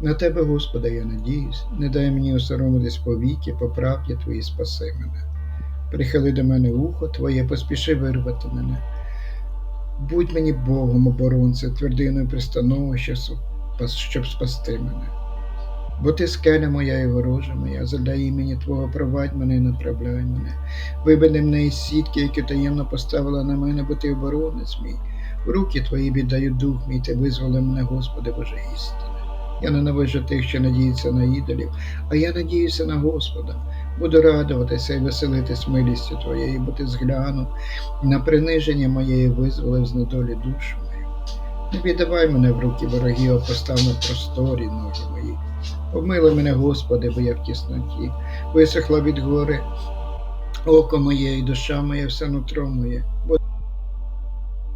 На тебе, Господи, я надіюсь, не дай мені осоромитись повіки, по Твої спаси мене. Прихили до мене ухо Твоє, поспіши вирвати мене. Будь мені Богом оборонцем, твердиною пристановища, щоб спасти мене. Бо ти скеля моя і ворожа моя, задля імені Твого провадь мене і направляй мене. Вибеди мене із сітки, які таємно поставила на мене, бо ти оборонець мій. В руки твої віддаю дух мій, ти визволи мене, Господи Боже істини. Я ненавижу тих, що надіються на ідолів, а я надіюся на Господа. Буду радуватися і веселитись милістю Твоєю, бо ти зглянув на приниження моє і визволив з недолі душу мою. Не віддавай мене в руки ворогів, а постав на просторі ноги мої. Помилуй мене, Господи, бо я в тісноті, висохла від гори око моє і душа моя, все нутро моє,